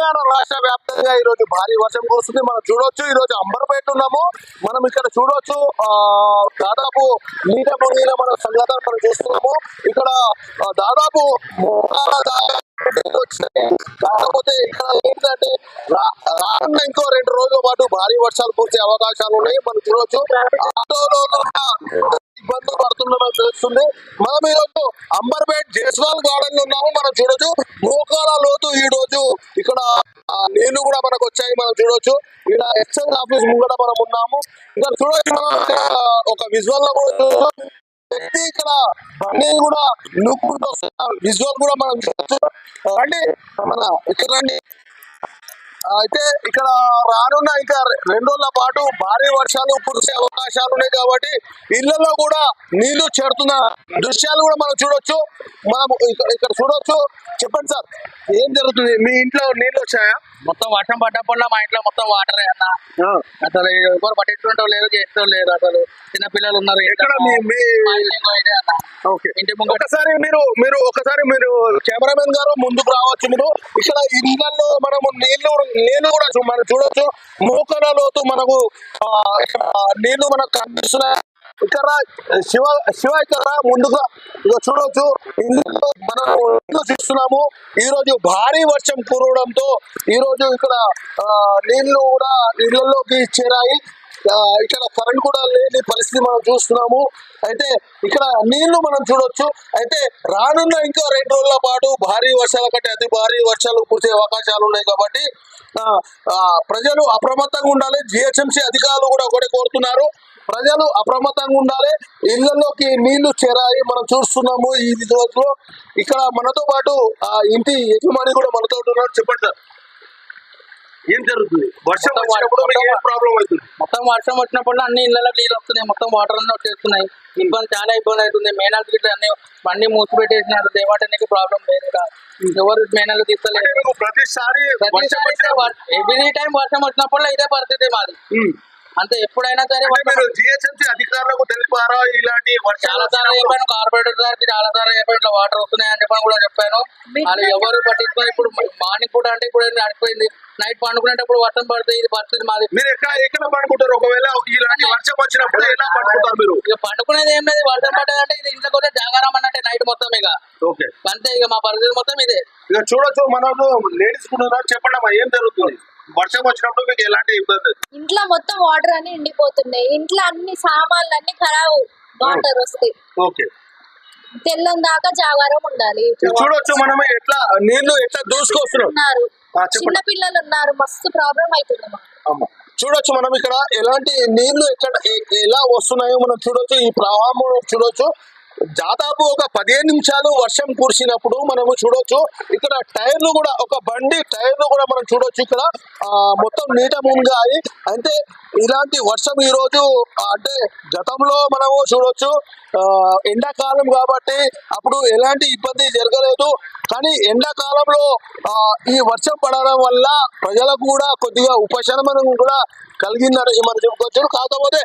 తెలంగాణ రాష్ట్ర వ్యాప్తంగా ఈ రోజు భారీ వర్షం కురుస్తుంది. మనం చూడొచ్చు ఈ రోజు అంబర్పేట ఉన్నాము. మనం ఇక్కడ చూడొచ్చు ఆ, దాదాపు నీట మునిగిన మన సంఘటన మనం చూస్తున్నాము. ఇక్కడ దాదాపు కాకపోతే ఇక్కడ ఏంటంటే రానున్న ఇంకో రెండు రోజుల పాటు భారీ వర్షాలు కురిసే అవకాశాలు ఉన్నాయి. మనం చూడొచ్చు ఆటోలో ఇబ్బందులు పడుతున్నామని తెలుస్తుంది. మనం ఈ రోజు అంబర్పేట్ జైస్వాల్ గార్డెన్ ఉన్నాము. మనం చూడొచ్చు మోకాల లోతు ఈడు ఇక్కడ నేను నీళ్ళు కూడా మనకు వచ్చాయి మనం చూడొచ్చు. ఇక్కడ ఎక్సైజ్ ఆఫీస్ ముంగట మనం ఉన్నాము. ఇక్కడ చూడొచ్చు మనం ఇక్కడ ఒక విజువల్లో కూడా వ్యక్తి ఇక్కడ బండి కూడా లుక్ విజువల్ కూడా మనం చూడొచ్చు. రండి మన ఇక్కడ రండి. అయితే ఇక్కడ రానున్న ఇంకా రెండు రోజుల పాటు భారీ వర్షాలు కురిసే అవకాశాలు ఉన్నాయి కాబట్టి ఇళ్ళలో కూడా నీళ్ళు చేరుతున్న దృశ్యాలు కూడా మనం చూడొచ్చు. మనం ఇక్కడ చూడొచ్చు. చెప్పండి సార్ ఏం జరుగుతుంది? మీ ఇంట్లో నీళ్ళు వచ్చాయా? మొత్తం వర్షం పడ్డప్పుడు మా ఇంట్లో మొత్తం వాటరే అన్న. అసలు ఎవరు పట్టించుకుంటూ లేరు చేస్తూ లేరు అసలు. చిన్న పిల్లలు ఉన్నారు ఇంటి ఒకసారి మీరు మీరు ఒకసారి మీరు కెమెరామెన్ గారు ముందుకు రావచ్చు మీరు. ఇక్కడ ఇళ్ళలో మనము నీళ్ళు నీళ్ళు కూడా మనం చూడొచ్చు. మోకల లోతు మనకు ఆ, నీళ్ళు మనకు కనిపిస్తున్నాయి. ఇక్కడ శివ శివ ఇక్కడ ముందుగా ఇక చూడొచ్చు. ఇందులో మనం చూస్తున్నాము. ఈ రోజు భారీ వర్షం కురవడంతో ఈ రోజు ఇక్కడ ఆ, నీళ్ళు కూడా ఇళ్ళలోకి చేరాయి. ఇక్కడ కరెంట్ కూడా లేని పరిస్థితి మనం చూస్తున్నాము. అయితే ఇక్కడ నీళ్ళు మనం చూడొచ్చు. అయితే రానున్న ఇంకా రెండు రోజుల పాటు భారీ వర్షాల కంటే అతి భారీ వర్షాలు కురిసే అవకాశాలు ఉన్నాయి కాబట్టి ఆ, ప్రజలు అప్రమత్తంగా ఉండాలి. జిహెచ్ఎంసీ అధికారులు కూడా ఒకటి కోరుతున్నారు. ప్రజలు అప్రమత్తంగా ఉండాలి. ఇళ్ళలోకి నీళ్ళు చేరాయి మనం చూస్తున్నాము ఈ రోజులో ఇక్కడ మనతో పాటు ఆ ఇంటి యజమాని కూడా మనతో ఉన్నారు. చెప్పండి సార్. ఏం జరుగుతుంది? వర్షం వచ్చినప్పుడు మీకు ప్రాబ్లం అవుతుంది? మొత్తం వర్షం వచ్చినప్పుడు అన్ని ఇళ్ళకి నీళ్ళు వస్తున్నాయి. మొత్తం వాటర్ అన్నీ వచ్చేస్తున్నాయి. ఇబ్బంది చాలా ఇబ్బంది అవుతుంది. మేనాలు గిట్ల అన్ని బండి మూసిపెట్టేసినారు. దేవాటానికి ప్రాబ్లం లేదు ఎవరు మేనాలు తీస్తలేదు మీకు ప్రతిసారి ఎవ్రీ టైం వర్షం వచ్చినప్పుడు ఇదే పరిస్థితి మాది. అంతే ఎప్పుడైనా సరే అంటే మీరు జిహెచ్ఎంసీ అధికారులకు తెలిపారా? ఇలాంటి వర్షాలు చాలా సార్లు? చెప్పాను కార్పొరేటర్ గారికి చాలా సార్లు చెప్పాను ఇట్లా వాటర్ వస్తున్నాయి అని చెప్పని కూడా చెప్పాను. వాళ్ళు ఎవరు పట్టించుకొని ఇప్పుడు మార్నింగ్ పూట అంటే ఇప్పుడు అడిపోయింది నైట్ పండుకునేటప్పుడు వర్షం పడితే ఇది పరిస్థితి మాది. మీరు ఎక్కడ ఎక్కడ పడుకుంటారు? ఒకవేళ ఇలాంటి వర్షం వచ్చినప్పుడు ఎలా పడుకుంటారు మీరు? ఇక పండుకునేది ఏం లేదు వర్షం పడ్డదంటే ఇది ఇంట్లో కూడా జాగారం అన్నట్టే నైట్ మొత్తం ఇక. ఓకే. అంతే ఇక మా పరిస్థితి మొత్తం ఇదే. ఇక చూడొచ్చు మనకు లేడీస్ కూడా చెప్పండి ఏం జరుగుతుంది? వర్షం వచ్చినప్పుడు మీకు ఎలాంటి ఇబ్బంది ఇంట్లో మొత్తం వాటర్ అన్ని ఎండిపోతున్నాయి. ఇంట్లో అన్ని సామాన్లు అన్ని ఖరాబ్. వాటర్ వస్తాయి ఓకే. తెల్లం దాకా జాగారం ఉండాలి. చూడొచ్చు మనం ఎట్లా నీళ్ళు ఎట్లా దూసుకొస్తున్నాం. ఉన్నారు. ఆ, చెప్పండి. చిన్న పిల్లలు ఉన్నారు. మస్తు ప్రాబ్లం అవుతుంది. చూడొచ్చు మనం ఇక్కడ ఎలాంటి నీళ్ళు ఎక్కడ ఎలా వస్తున్నాయో మనం చూడొచ్చు. ఈ ప్రవాహం చూడొచ్చు. దాదాపు ఒక పదిహేను నిమిషాలు వర్షం కురిసినప్పుడు మనము చూడొచ్చు. ఇక్కడ టైర్లు కూడా ఒక బండి టైర్లు కూడా మనం చూడొచ్చు ఇక్కడ. ఆ, మొత్తం నీట మునిగాయి. అంటే ఇలాంటి వర్షం ఈ రోజు అంటే గతంలో మనము చూడొచ్చు. ఆ, ఎండాకాలం కాబట్టి అప్పుడు ఎలాంటి ఇబ్బంది జరగలేదు. కానీ ఎండాకాలంలో ఆ, ఈ వర్షం పడడం వల్ల ప్రజలకు కూడా కొద్దిగా ఉపశమనం కూడా కలిగిందని మనం చెప్పుకోవచ్చు. కాకపోతే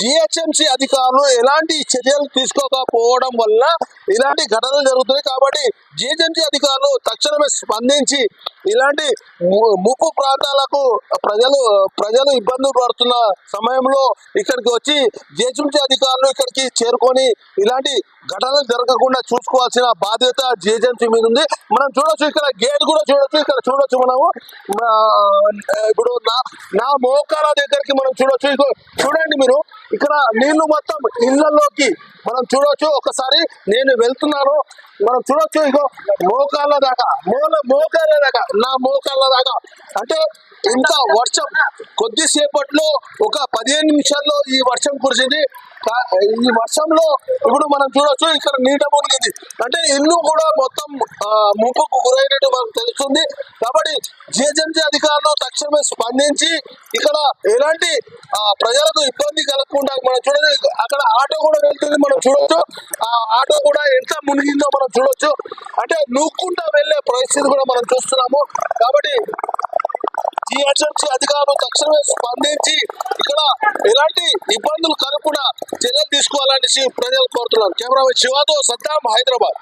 జిహెచ్ఎంసి అధికారులు ఎలాంటి చర్యలు తీసుకోకపోవడం వల్ల ఇలాంటి ఘటనలు జరుగుతున్నాయి. కాబట్టి జిహెచ్ఎంసి అధికారులు తక్షణమే స్పందించి ఇలాంటి ము- ముప్పు ప్రాంతాలకు ప్రజలు ప్రజలు ఇబ్బందులు పడుతున్న సమయంలో ఇక్కడికి వచ్చి జిహెచ్ఎంసి అధికారులు ఇక్కడికి చేరుకొని ఇలాంటి ఘటనలు జరగకుండా చూసుకోవాల్సిన బాధ్యత జిహెచ్ఎంసీ మీద ఉంది. మనం చూడొచ్చు ఇక్కడ గేట్ కూడా చూడొచ్చు ఇక్కడ చూడొచ్చు మనము. ఇప్పుడు నా నా మోకాల దగ్గరికి మనం చూడొచ్చు. చూడండి మీరు ఇక్కడ నీళ్ళు మొత్తం ఇళ్ళలోకి మనం చూడొచ్చు. ఒకసారి నేను వెళ్తున్నాను. మనం చూడొచ్చు ఇగో మోకాళ్ళ దాకా మోల మోకాళ్ళ దాకా. నా మోకాళ్ళ దాకా అంటే ఇంత వర్షం కొద్దిసేపట్లో ఒక పదిహేను నిమిషాల్లో ఈ వర్షం కురిసింది. ఈ వర్షంలో ఇప్పుడు మనం చూడొచ్చు ఇక్కడ నీట మునిగింది. అంటే ఇల్లు కూడా మొత్తం ముప్పుకు గురైనట్టు మనకు తెలుస్తుంది. కాబట్టి జిహెచ్ఎంసీ అధికారులు తక్షణమే స్పందించి ఇక్కడ ఎలాంటి ప్రజలకు ఇబ్బంది కలగకుండా మనం చూడదు అక్కడ ఆటో కూడా వెళ్తుంది మనం చూడొచ్చు. ఆ ఆటో కూడా ఎంత మునిగిందో మనం చూడొచ్చు. అంటే నూక్కుంటా వెళ్ళే పరిస్థితి కూడా మనం చూస్తున్నాము. కాబట్టి జిహెచ్ఎంసీ అధికారులు తక్షణమే స్పందించి కూడా ఎలాంటి ఇబ్బందులు కలగకుండా చర్యలు తీసుకోవాలని ప్రజలు కోరుతున్నారు. కెమెరా శివాతో సద్దాం హైదరాబాద్.